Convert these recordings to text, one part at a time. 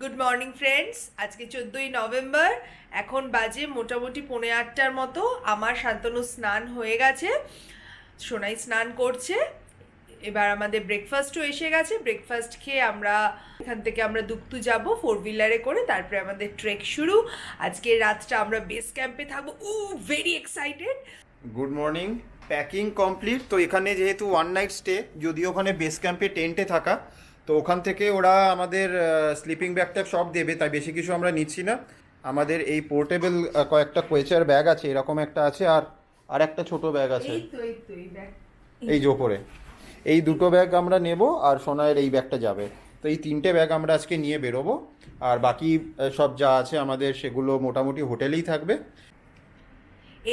Morning friends আজকে চোদ্দোই November. এখন বাজে মোটামুটি পৌনে আটটার মতো। আমার শান্তনু স্নান হয়ে গেছে। সোনাই স্নান করছে। এবার আমাদের ব্রেকফাস্টও এসে গেছে। ব্রেকফাস্ট খেয়ে আমরা এখান থেকে আমরা দুপ্তু যাব ফোর হুইলারে করে। তারপরে আমাদের ট্রেক শুরু। আজকে রাতটা আমরা বেস ক্যাম্পে থাকব। উ very excited good morning packing complete তো এখানে যেহেতু ওয়ান নাইট স্টে যদিও ওখানে বেস ক্যাম্পে টেন্টে থাকা তো ওখান থেকে ওরা আমাদের স্লিপিং ব্যাগটা সব দেবে তাই বেশি কিছু আমরা নিচ্ছি না। আমাদের এই পোর্টেবল কয়েকটা কোয়েচার ব্যাগ আছে এরকম একটা আছে আর আর একটা ছোট ব্যাগ আছে। এই যে ওপরে। এই দুটো ব্যাগ আমরা নেব আর সোনায়ের এই ব্যাগটা যাবে। তো এই তিনটে ব্যাগ আমরা আজকে নিয়ে বেরোবো। আর বাকি সব যা আছে আমাদের সেগুলো মোটামুটি হোটেলেই থাকবে।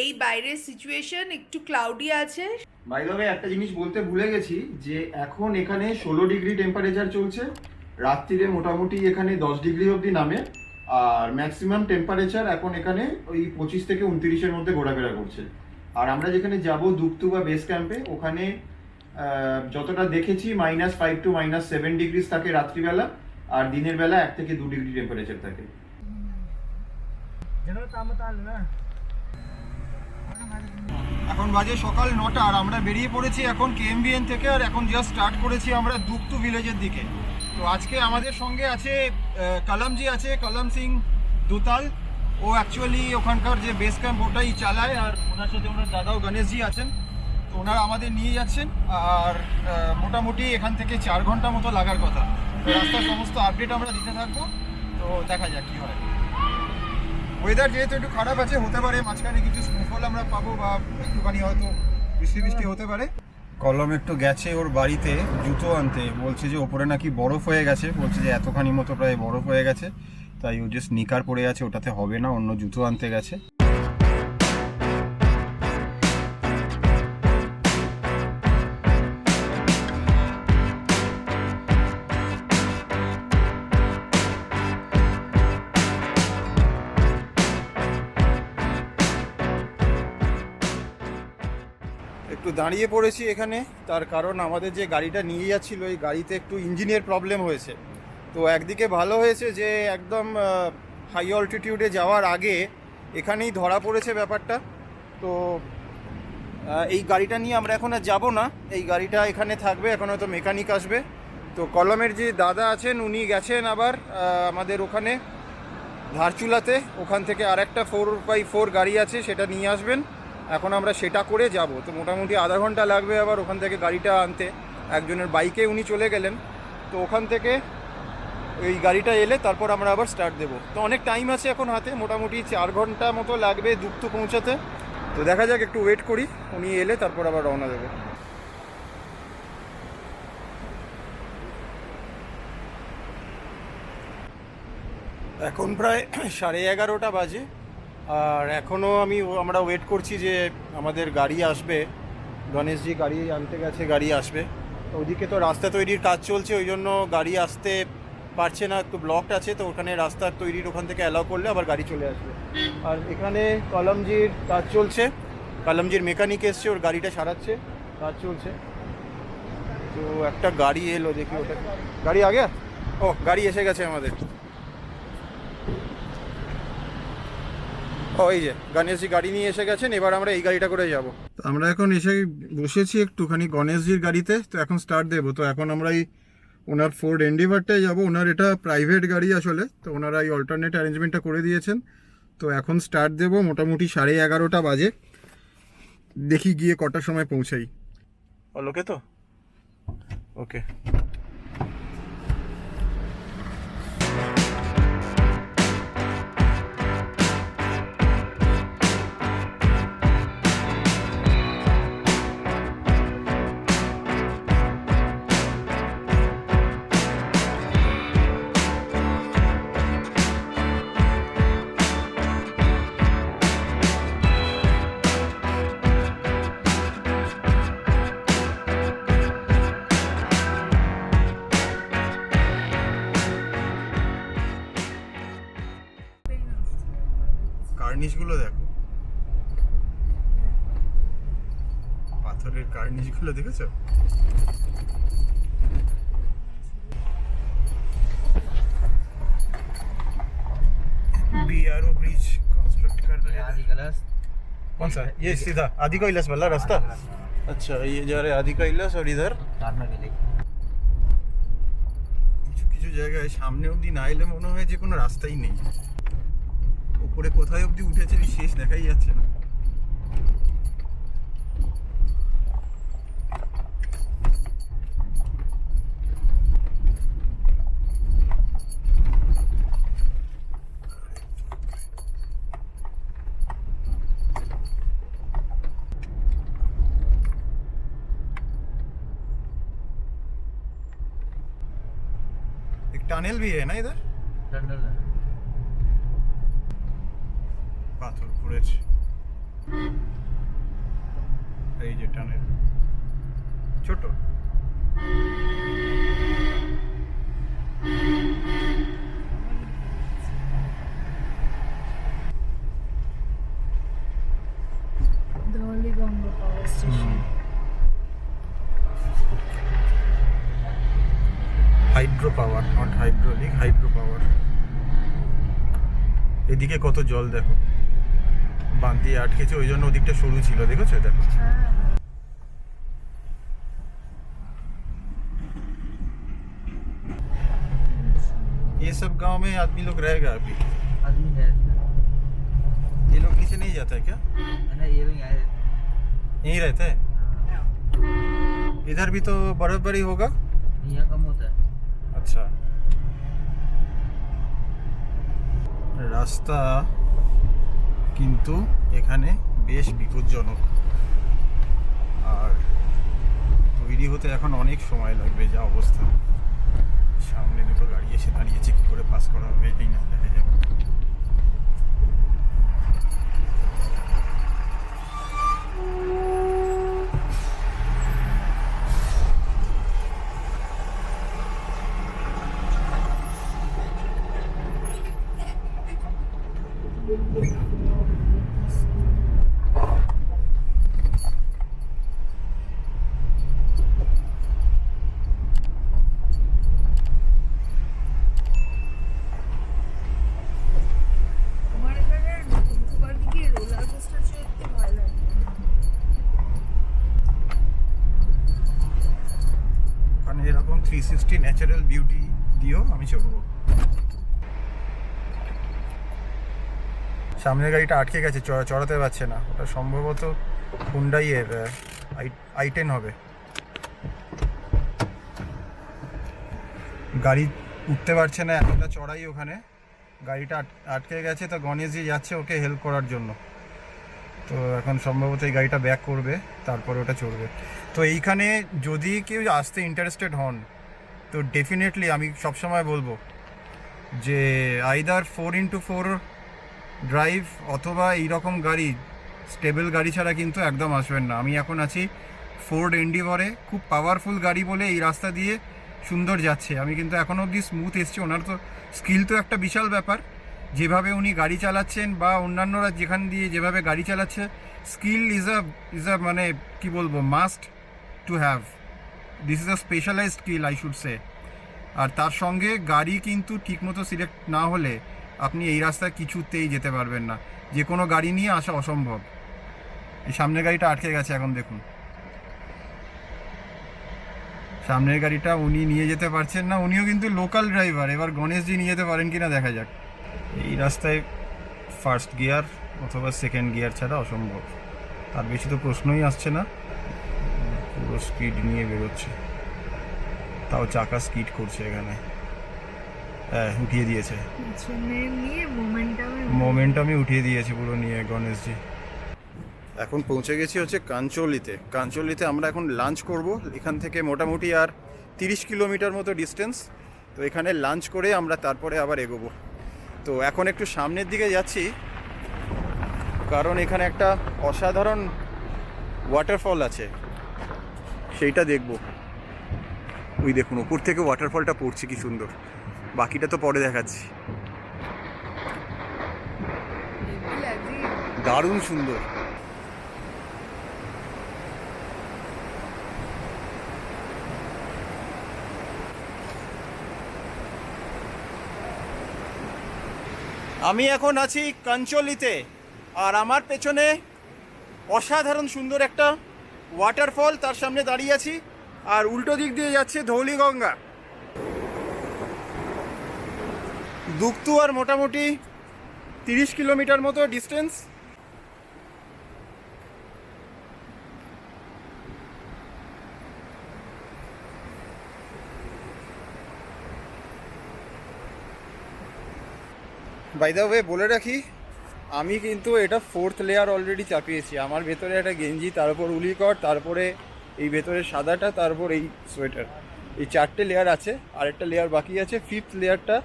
এই বাইরের সিচুয়েশন একটু ক্লাউডি আছে। বাই দ্য একটা জিনিস বলতে ভুলে গেছি যে এখন এখানে ষোলো ডিগ্রি টেম্পারেচার চলছে রাত্রিরে মোটামুটি এখানে দশ ডিগ্রি অবধি নামে আর ম্যাক্সিমাম টেম্পারেচার এখন এখানে ওই পঁচিশ থেকে উনত্রিশের মধ্যে ঘোরাফেরা করছে। আর আমরা যেখানে যাব দুপতু বা বেস ক্যাম্পে ওখানে যতটা দেখেছি minus five to minus seven degrees থাকে রাত্রিবেলা আর দিনের বেলা এক থেকে দু ডিগ্রি টেম্পারেচার থাকে। এখন বাজে সকাল নটা আর আমরা বেরিয়ে পড়েছি এখন কেএমবিএন থেকে আর এখন জাস্ট স্টার্ট করেছি আমরা দুপতু ভিলেজের দিকে। তো আজকে আমাদের সঙ্গে আছে কালামজি আছে, কালাম সিং দুতাল। ও অ্যাকচুয়ালি ওখানকার যে বেস ক্যাম্প ওটাই চালায় আর ওনার সাথে ওনার দাদাও গণেশজি আছেন। তো ওনারা আমাদের নিয়ে যাচ্ছেন আর মোটামুটি এখান থেকে চার ঘণ্টা মতো লাগার কথা। রাস্তার সমস্ত আপডেট আমরা দিতে থাকব। তো দেখা যাক কী হয়। ওয়েদার যেহেতু একটু খারাপ আছে, হতে পারে মাঝখানে কিছু স্নোফল আমরা পাবো বা একটুখানি হয়তো বৃষ্টি বৃষ্টি হতে পারে। কলম একটু গেছে ওর বাড়িতে, জুতো আনতে। বলছে যে ওপরে নাকি বরফ হয়ে গেছে, বলছে যে এতখানি মতো প্রায় বরফ হয়ে গেছে। তাই ও যে স্নিকার পরে আছে, ওটাতে হবে না, অন্য জুতো আনতে গেছে। দাঁড়িয়ে পড়েছি এখানে, তার কারণ আমাদের যে গাড়িটা নিয়ে যাচ্ছিল, এই গাড়িতে একটু ইঞ্জিনের প্রবলেম হয়েছে। তো একদিকে ভালো হয়েছে যে একদম হাই অল্টিটিউডে যাওয়ার আগে এখানেই ধরা পড়েছে ব্যাপারটা। তো এই গাড়িটা নিয়ে আমরা এখন আর যাব না। এই গাড়িটা এখানে থাকবে, এখন হয়তো মেকানিক আসবে। তো কলমের যে দাদা আছেন, উনি গেছেন আবার আমাদের ওখানে, ধারচুলাতে। ওখান থেকে আরেকটা ফোর বাই ফোর গাড়ি আছে, সেটা নিয়ে আসবেন। এখন আমরা সেটা করে যাব। তো মোটামুটি আধা ঘণ্টা লাগবে আবার ওখান থেকে গাড়িটা আনতে। একজনের বাইকে উনি চলে গেলেন। তো ওখান থেকে এই গাড়িটা এলে তারপর আমরা আবার স্টার্ট দেবো। তো অনেক টাইম আছে এখন হাতে, মোটামুটি চার ঘণ্টা মতো লাগবে দুপ্ত পৌঁছাতে। তো দেখা যাক, একটু ওয়েট করি। উনি এলে তারপর আবার রওনা দেবো। এখন প্রায় সাড়ে এগারোটা বাজে। আর এখনও আমি আমরা ওয়েট করছি যে আমাদের গাড়ি আসবে। গণেশজি গাড়ি আনতে গেছে, গাড়ি আসবে। ওদিকে তো রাস্তা তৈরির কাজ চলছে ওই জন্য গাড়ি আসতে পারছে না। একটু ব্লকড আছে, তো ওখানে রাস্তা তৈরির ওখান থেকে অ্যালাউ করলে আবার গাড়ি চলে আসবে। আর এখানে কলমজির কাজ চলছে। কলমজির মেকানিক এসছে, ওর গাড়িটা সারাচ্ছে, কাজ চলছে। তো একটা গাড়ি এলো দেখি ওটা। গাড়ি আগে? ও, গাড়ি এসে গেছে আমাদের। ওই যে গণেশজি গাড়ি নিয়ে এসে গেছেন এবার আমরা এই গাড়িটা করে যাব। আমরা এখন এসে বসেছি একটুখানি গণেশজির গাড়িতে তো এখন স্টার্ট দেবো। তো এখন আমরা এই ওনার ফোর্ড এন্ডিভারটাই যাব। ওনার এটা প্রাইভেট গাড়ি আসলে তো ওনারা এই অল্টারনেট অ্যারেঞ্জমেন্টটা করে দিয়েছেন। তো এখন স্টার্ট দেবো মোটামুটি সাড়ে এগারোটা বাজে। দেখি গিয়ে কটার সময় পৌঁছাই। ওকে তো? ওকে। কার্নিশগুলো দেখো পাথরের কার্নিশগুলো দেখেছো बीआरओ ब्रिज कंस्ट्रक्ट कर रहे हैं आदि कलश कौन सा ये सीधा आदि कैलाश वाला रास्ता अच्छा ये जा रहे हैं आदि कैलाश और इधर কারনা গেলে কিছু কিছু জায়গায় সামনে অবধি না এলে মনে হয় যে কোনো রাস্তাই নেই উপরে কোথায় অবধি উঠেছে এই শেষ দেখাই যাচ্ছে না एक टनल भी है ना इधर এদিকে কত জল দেখো বাঁধ দিয়ে আটকেছে ওই জন্য ওদিকটা সরু ছিল দেখেছো দেখো ये सब गांव में आदमी लोग रहेगा अभी आदमी है ये लोग नीचे नहीं जाता है क्या है ना ये लोग आए यहीं रहते हैं इधर भी तो बर्फबारी होगा यहाँ कम होता है আচ্ছা রাস্তা কিন্তু এখানে বেশ বিপজ্জনক। আর তৈরি হতে এখন অনেক সময় লাগবে যা অবস্থা। সামনে দুটো গাড়ি এসে দাঁড়িয়েছে, কী করে পাস করা হবে এটাই না? থ্রি সিক্সটি ন্যাচারাল বিউটি দিয়েও আমি চড়বো সামনের গাড়িটা আটকে গেছে চড়াতে পারছে না। ওটা সম্ভবত হুন্ডাইয়ের আই টেন হবে। গাড়ি উঠতে পারছে না, এতটা চড়াই ওখানে। গাড়িটা আটকে গেছে, তো গণেশজি যাচ্ছে ওকে হেল্প করার জন্য। তো এখন সম্ভবত এই গাড়িটা ব্যাক করবে, তারপরে ওটা চড়বে। তো এইখানে যদি কেউ আসতে ইন্টারেস্টেড হন, তো ডেফিনেটলি আমি সবসময় বলব যে either four into four drive অথবা এইরকম গাড়ি স্টেবল গাড়ি ছাড়া কিন্তু একদম আসবেন না। আমি এখন আছি ফোর্ড এন্ডিভরে খুব পাওয়ারফুল গাড়ি বলে এই রাস্তা দিয়ে সুন্দর যাচ্ছে। আমি কিন্তু এখনও অবধি স্মুথ এসছি। ওনার তো স্কিল তো একটা বিশাল ব্যাপার। যেভাবে উনি গাড়ি চালাচ্ছেন বা অন্যান্যরা যেখান দিয়ে যেভাবে গাড়ি চালাচ্ছে skill is a is a মানে কি বলব must to have this is a specialised skill I should say আর তার সঙ্গে গাড়ি কিন্তু ঠিকমতো সিলেক্ট না হলে আপনি এই রাস্তায় কিছুতেই যেতে পারবেন না। যে কোনো গাড়ি নিয়ে আসা অসম্ভব। এই সামনের গাড়িটা আটকে গেছে, এখন দেখুন। সামনের গাড়িটা উনি নিয়ে যেতে পারছেন না, উনিও কিন্তু লোকাল ড্রাইভার এবার গণেশজি নিয়ে যেতে পারেন কিনা দেখা যাক। এই রাস্তায় ফার্স্ট গিয়ার অথবা সেকেন্ড গিয়ার ছাড়া অসম্ভব। তার বেশি তো প্রশ্নই আসছে না। পুরো স্পিড নিয়ে বেরোচ্ছে। তাও চাকা স্কিড করছে এখানে। উঠিয়ে দিয়েছে। মোমেন্টামই উঠিয়ে দিয়েছে পুরো নিয়ে গণেশজি এখন পৌঁছে গেছি হচ্ছে কাঞ্চলিতে। কাঞ্চলিতে আমরা এখন লাঞ্চ করব। এখান থেকে মোটামুটি আর তিরিশ কিলোমিটার মতো ডিস্টেন্স তো এখানে লাঞ্চ করে আমরা তারপরে আবার এগোবো। তো এখন একটু সামনের দিকে যাচ্ছি। কারণ এখানে একটা অসাধারণ ওয়াটারফল আছে। সেইটা দেখব। ওই দেখুন উপর থেকে ওয়াটারফলটা পড়ছে কি সুন্দর। বাকিটা তো পরে দেখাচ্ছি। দারুণ সুন্দর। আমি এখন আছি কাঞ্চলিতে, আর আমার পেছনে অসাধারণ সুন্দর একটা ওয়াটারফল তার সামনে দাঁড়িয়ে আছি, আর উল্টো দিক দিয়ে যাচ্ছে ধৌলিগঙ্গা। দুক্তু আর মোটামুটি তিরিশ কিলোমিটার মতো ডিস্টেন্স বাই ওয়ে বলে রাখি, আমি কিন্তু এটা ফোর্থ লেয়ার অলরেডি চাপিয়েছি। আমার ভেতরে একটা গেঞ্জি তার উপর উলিকট তারপরে এই ভেতরে সাদাটা, তারপর এই সোয়েটার এই চারটে লেয়ার আছে, আরেকটা লেয়ার বাকি আছে ফিফথ লেয়ারটা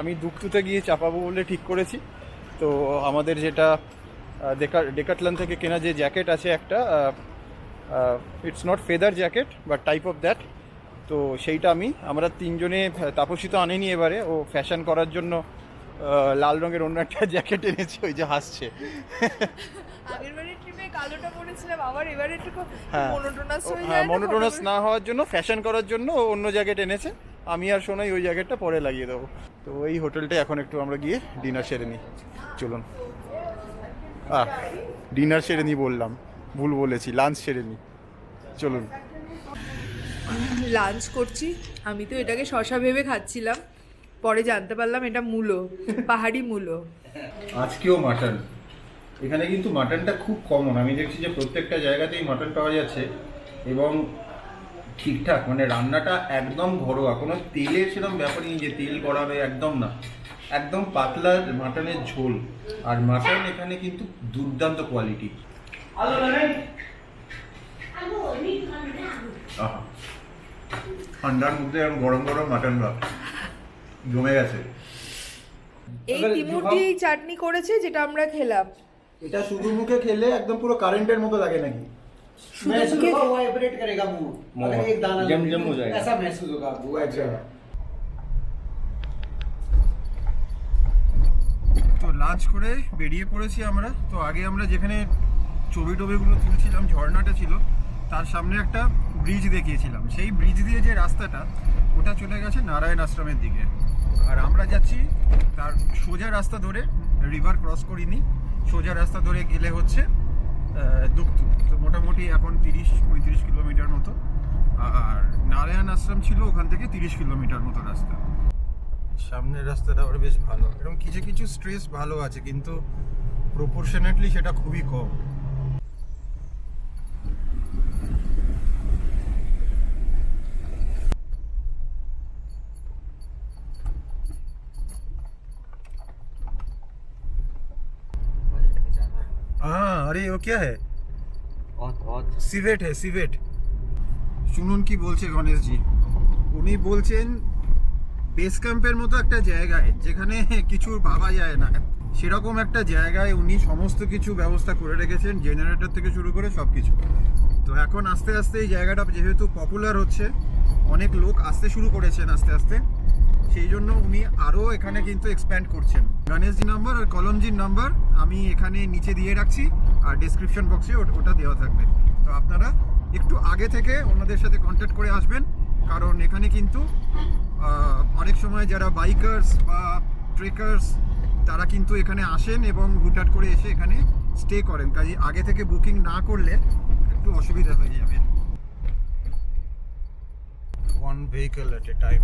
আমি দুঃখতে গিয়ে চাপাবো বলে ঠিক করেছি। তো আমাদের যেটা ডেকা ডেকাটলান থেকে কেনা যে জ্যাকেট আছে একটা it's not feather jacket but type of that তো সেইটা আমি, আমরা তিনজনে তাপসিত আনেনি এবারে, ও ফ্যাশন করার জন্য লাল রঙের অন্য একটা জ্যাকেট এনেছি, ওই যে হাসছে। আগের বারের ট্রিপে কালোটা পরেছিলাম আবার এবারে একটু হ্যাঁ। মনোটোনাস হ্যাঁ না মনোটোনাস না হওয়ার জন্য ফ্যাশন করার জন্য অন্য জ্যাকেট এনেছে। আমি আর সোনাই ওই জায়গাটা পরে লাগিয়ে দেবো। তো এই হোটেলটা এখন একটু আমরা গিয়ে ডিনার সেরে নিই। চলুন। আহ ডিনার সেরে নিই বললাম। ভুল বলেছি লাঞ্চ সেরে নিই। চলুন। লাঞ্চ করছি। আমি তো এটাকে শশা ভেবে খাচ্ছিলাম। পরে জানতে পারলাম এটা মূলো পাহাড়ি মূলো। আজকেও মাটন এখানে কিন্তু মাটনটা খুব কমন আমি দেখছি যে প্রত্যেকটা জায়গাতেই মাটন পাওয়া যাচ্ছে এবং ঠিকঠাক মানে রান্নাটা একদম ঘরোয়া। কোনো তেলের সেরকম ব্যাপার নেই যে তেল গড়াবে একদম না। একদম পাতলা মাটনের ঝোল। আর মাটন এখানে কিন্তু দুর্দান্ত কোয়ালিটি ঠান্ডার মধ্যে গরম গরম মাটন ভাত জমে গেছে। এই তিমুরটি এই চাটনি করেছে যেটা আমরা খেলাম। এটা শুধু মুখে খেলে একদম পুরো কারেন্টের মতো লাগে नाकी महसूस होगा वाइब्रेट करेगा मुंह अगर एक दाना जम- लगेगा, जम हो जाएगा। ऐसा महसूस होगा आपको अच्छा তো লাঞ্চ করে বেরিয়ে পড়েছি আমরা তো আগে আমরা যেখানে ছবি টবিগুলো তুলছিলাম ঝর্ণাটা ছিল তার সামনে একটা ব্রিজ দেখিয়েছিলাম সেই ব্রিজ দিয়ে যে রাস্তাটা ওটা চলে গেছে নারায়ণ আশ্রমের দিকে আর আমরা যাচ্ছি তার সোজা রাস্তা ধরে রিভার ক্রস করিনি সোজা রাস্তা ধরে গেলে হচ্ছে দুক্তু তো মোটামুটি এখন তিরিশ, পঁয়ত্রিশ কিলোমিটার মতো। আর নারায়ণ আশ্রম ছিল ওখান থেকে তিরিশ কিলোমিটার মতো রাস্তা। সামনের রাস্তাটা আবার বেশ ভালো। এরকম কিছু কিছু স্ট্রেস ভালো আছে, কিন্তু প্রপোর্শনেটলি সেটা খুবই কম हाँ अरे वो क्या है बहुत बहुत সিভেট হ্যাঁ সিভেট শুনুন কি বলছে গণেশজি উনি বলছেন বেস ক্যাম্পের মতো একটা জায়গায় যেখানে কিছু ভাবা যায় না সেরকম একটা জায়গায় উনি সমস্ত কিছু ব্যবস্থা করে রেখেছেন জেনারেটর থেকে শুরু করে সব কিছু তো এখন আস্তে আস্তে এই জায়গাটা যেহেতু পপুলার হচ্ছে অনেক লোক আসতে শুরু করেছেন আস্তে আস্তে সেই জন্য উনি আরও এখানে কিন্তু এক্সপ্যান্ড করছেন গণেশজি নাম্বার আর কলমজির নাম্বার আমি এখানে নিচে দিয়ে রাখছি আর ডিসক্রিপশন বক্সে ওটা দেওয়া থাকবে। তো আপনারা একটু আগে থেকে ওনাদের সাথে কন্ট্যাক্ট করে আসবেন, কারণ এখানে কিন্তু অনেক সময় যারা বাইকার্স বা ট্রেকার্স তারা কিন্তু এখানে আসেন এবং হুটহাট করে এসে এখানে স্টে করেন। কাজে আগে থেকে বুকিং না করলে একটু অসুবিধা হয়ে যাবে। One vehicle at a time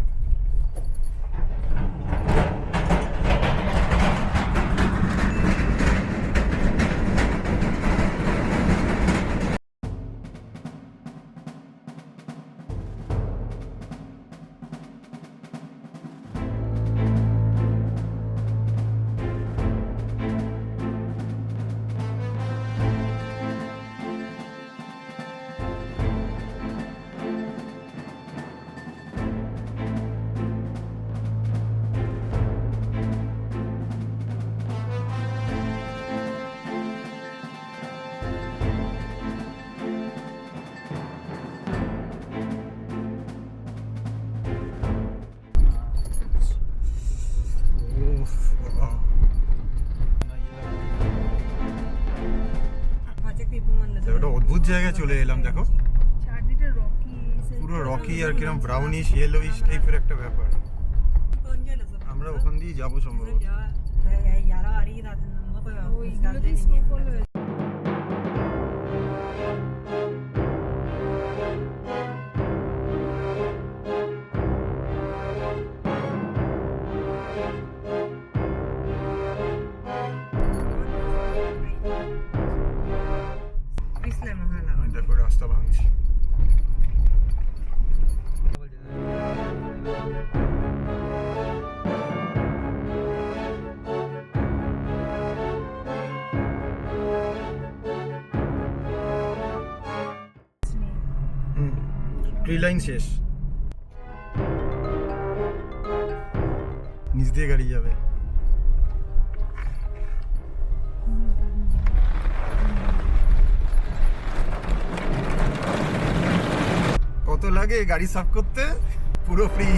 চলে এলাম দেখো। পুরো রকি আর কিরম ব্রাউনিশ ইয়েলোইশ টাইপের একটা ব্যাপার। আমরা ওখান দিয়ে যাব সম্ভবত। লাইন শেষ। নিচ দিয়ে গাড়ি যাবে। কত লাগে গাড়ি সাফ করতে? পুরো ফ্রি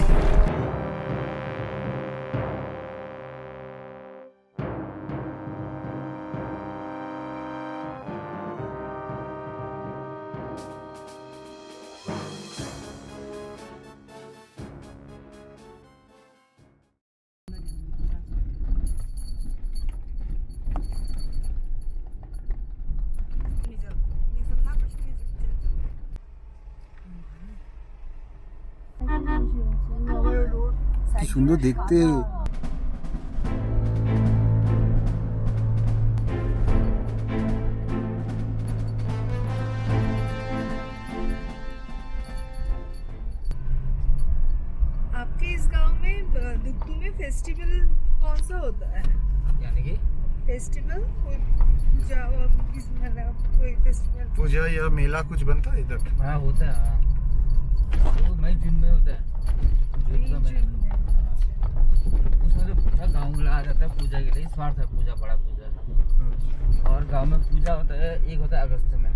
সুন্দর দেখতে आपके इस गांव में अ, दुग्धू में फेस्टिवल कौन सा होता है यानी कि फेस्टिवल कोई पूजा और किस मतलब कोई फेस्टिवल पूजा या मेला कुछ बनता है इधर हाँ होता है हाँ। वो मई जून में होता है जून का महीना उसमें तो पूरा गाँव वाला आ जाता है पूजा के लिए इस बार था पूजा बड़ा पूजा और गांव में पूजा होता है एक होता है अगस्त में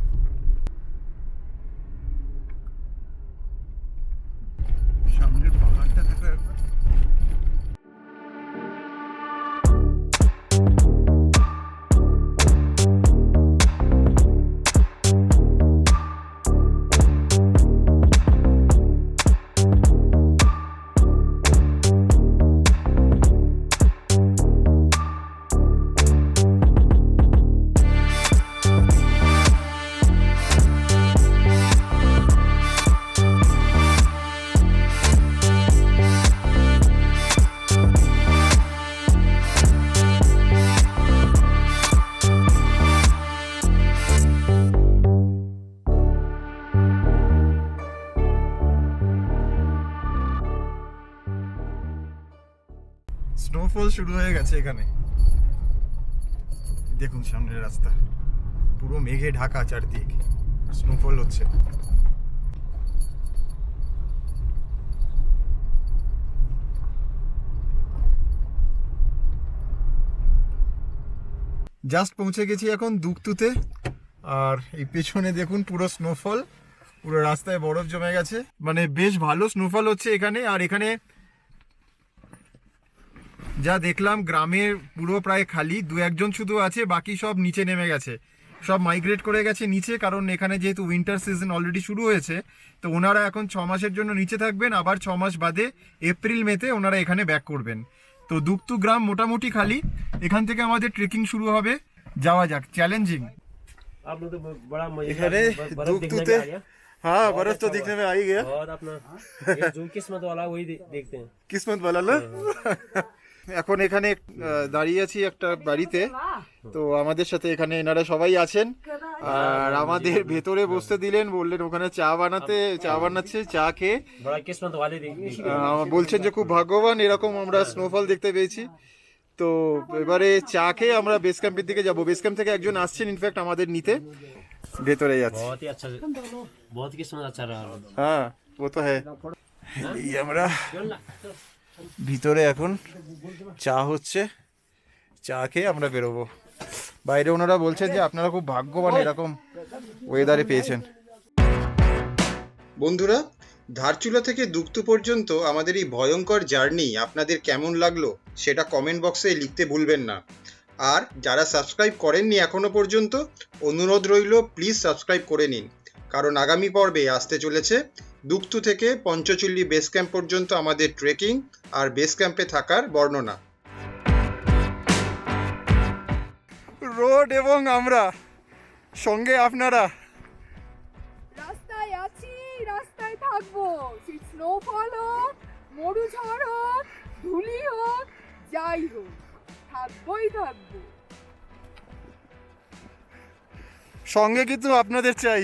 সামনের পাহাড়টা দেখো একবার স্নোফল শুরু হয়ে গেছে এখানে। দেখুন সামনের রাস্তা। পুরো মেঘে ঢাকা চারদিক স্নোফল হচ্ছে। জাস্ট পৌঁছে গেছি এখন দুকতুতে আর এই পেছনে দেখুন পুরো স্নোফল পুরো রাস্তায় বরফ জমে গেছে। মানে বেশ ভালো স্নোফল হচ্ছে এখানে, আর এখানে যা দেখলাম গ্রামের পুরো প্রায় খালি দু একজন শুধু আছে বাকি সব নিচে নেমে গেছে সব মাইগ্রেট করে গেছে নিচে কারণ এখানে যেহেতু উইন্টার সিজন অলরেডি শুরু হয়েছে তো ওনারা এখন ছ মাসের জন্য নিচে থাকবেন আবার ছ মাস বাদে এপ্রিল মেতে ওনারা এখানে ব্যাক করবেন তো দুক্তু গ্রাম মোটামুটি খালি এখান থেকে আমাদের ট্রেকিং শুরু হবে যাওয়া যাক চ্যালেঞ্জিং आप लोग तो बड़ा मजे এখানে बर्फ देखने দুকতুতে में आ गया হ্যাঁ বরফ তো দেখনে মে আই গয়া और अपना ये जो किस्मत वाला वही दे, देखते हैं কিসমত বলা না এখন এখানে দাঁড়িয়ে আছি একটা বাড়িতে। তো আমাদের সাথে এখানে এনারা সবাই আছেন। আর আমাদের ভেতরে বসতে দিলেন বললেন ওখানে চা বানাতে চা বানাচ্ছে চা খেয়ে। বলছেন যে খুব ভাগ্যবান এরকম আমরা স্নোফল দেখতে পেয়েছি। তো এবারে চা খেয়ে আমরা বেস ক্যাম্পের দিকে যাব। বেস ক্যাম্প থেকে একজন আসছেন ইনফ্যাক্ট আমাদের নিতে। ভেতরে যাচ্ছে হ্যাঁ ও তো হ্যাঁ। আমরা ভিতরে এখন চা হচ্ছে। চা খেয়ে আমরা বেরোবো। বাইরে ওনারা বলছেন যে আপনারা খুব ভাগ্যবান এরকম ওয়েদারে পেয়েছেন। বন্ধুরা, ধারচুলা থেকে দুক্তু পর্যন্ত আমাদের এই ভয়ঙ্কর জার্নি আপনাদের কেমন লাগল সেটা কমেন্ট বক্সে লিখতে ভুলবেন না। আর যারা সাবস্ক্রাইব করেননি এখনও পর্যন্ত, অনুরোধ রইল প্লিজ সাবস্ক্রাইব করে নিন। কারণ আগামী পর্বে আসতে চলেছে দুক্তু থেকে পঞ্চচল্লি বেস ক্যাম্প পর্যন্ত আমাদের ট্রেকিং আর বেস ক্যাম্পে থাকার বর্ণনা। রোড এবং আমরা সঙ্গে আপনারা। রাস্তায় আছি রাস্তায় থাকব। স্নোফল হোক মরু ঝড় হোক ধুলি হোক যাই হোক থাকবোই থাকব। সঙ্গে কিন্তু আপনাদের চাই।